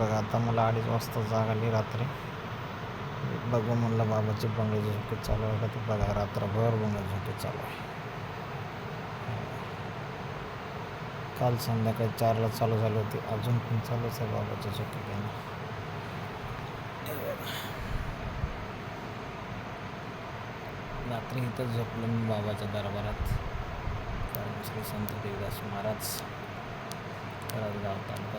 बघा आता मला अडीच वाजता जाग आली रात्री. बघू म्हणलं बाबाची बंगल्याची झोके चालू आहे का ते बघा रात्रभर बंगल्याची झोके चालू आहे. काल संध्याकाळी चारला चालू झाली होती अजून पण चालूच आहे बाबाची झोके घेणं. रात्री इथं झोपलो मी बाबाच्या दरबारात. श्री संत देवदास महाराज गाव तालुका